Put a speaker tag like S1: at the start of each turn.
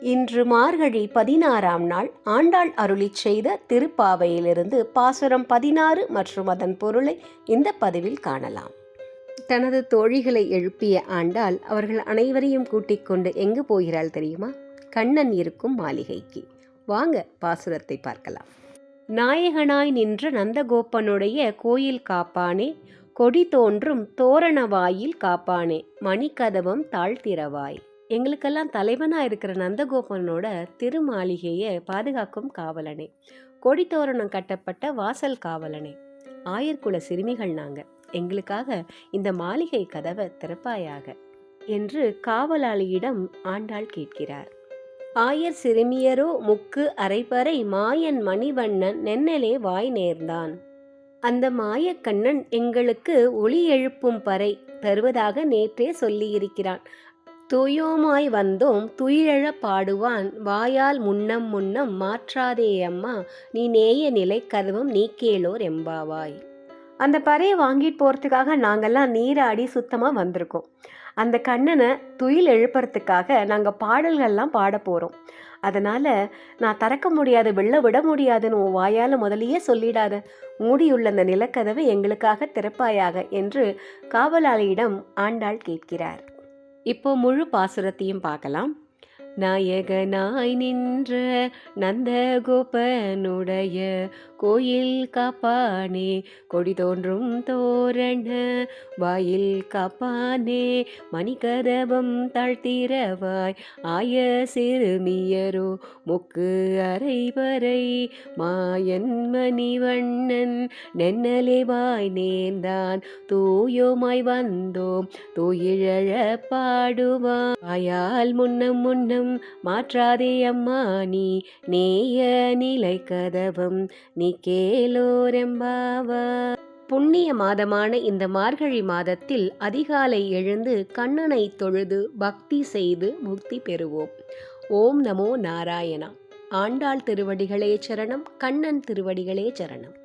S1: இன்று மார்கழி பதினாறாம் நாள் ஆண்டாள் அருளிச் செய்த திருப்பாவையிலிருந்து பாசுரம் பதினாறு மற்றும் அதன் பொருளை இந்த பதிவில் காணலாம். தனது தோழிகளை எழுப்பிய ஆண்டாள் அவர்கள் அனைவரையும் கூட்டிக் கொண்டு எங்கு போகிறாள் தெரியுமா? கண்ணன் இருக்கும் மாளிகைக்கு. வாங்க பாசுரத்தை பார்க்கலாம். நாயகனாய் நின்ற நந்தகோப்பனுடைய கோயில் காப்பானே கொடி தோன்றும் தோரண வாயில் காப்பானே மணிக்கதவம் தாழ்த்திரவாய். எங்களுக்கெல்லாம் தலைவனாக இருக்கிற நந்தகோபனோட திருமாளிகையை பாதுகாக்கும் காவலனே. கொடித்தோரணம் கட்டப்பட்ட வாசல் காவலனே. ஆயர்குல சிறுமிகள் நாங்கள் எங்களுக்காக இந்த மாளிகை கதவை திறப்பாயாக என்று காவலாளியிடம் ஆண்டாள் கேட்கிறார். ஆயர் சிறுமியரோ முக்கு அரைப்பறை மாயன் மணிவண்ணன் நென்னலே வாய் நேர்ந்தான். அந்த மாயக்கண்ணன் எங்களுக்கு ஒளி எழுப்பும் பறை தருவதாக நேற்றே சொல்லியிருக்கிறான். துயோமாய் வந்தோம் துயிலெழ பாடுவான். வாயால் முன்னம் முன்னம் மாற்றாதே அம்மா நீ நேய நிலை கருவம் நீ கேளோர் எம்பாவாய். அந்த பறையை வாங்கிட்டு போகிறதுக்காக நாங்கள்லாம் நீராடி சுத்தமாக வந்திருக்கோம். அந்த கண்ணனை துயில் எழுப்புறதுக்காக நாங்கள் பாடல்கள்லாம் பாட போகிறோம் அதனால் நான் திறக்க முடியாது வெளில விட முடியாதுன்னு உன் வாயால் முதலியே சொல்லிடாத. மூடியுள்ள அந்த நிலக்கதவை எங்களுக்காக திறப்பாயாக என்று காவலாளியிடம் ஆண்டாள் கேட்கிறார். இப்போ முழு பாசுரத்தையும் பார்க்கலாம். நாயகனாய் நின்ற நந்தகோபனுடைய கோயில் காப்பானே கொடி தோன்றும் தோரண வாயில் காப்பானே மணிகதபம் தாழ்த்திரவாய் ஆய சிறுமியரோ முக்கு அரைவரை மாயன் மணிவண்ணன் நென்னலே வாய் நேர்ந்தான் தூயோமாய் வந்தோம் தூயிழ பாடுவாய் வாயால் முன்னம் முன்னம் மாற்றாதே அம்மா நீ நேய நிலை கதவம் நீ கேளோரெம்பாவா புண்ணிய மாதமான இந்த மார்கழி மாதத்தில் அதிகாலை எழுந்து கண்ணனை தொழுது பக்தி செய்து முக்தி பெறுவோம். ஓம் நமோ நாராயணா. ஆண்டாள் திருவடிகளே சரணம் கண்ணன் திருவடிகளே சரணம்.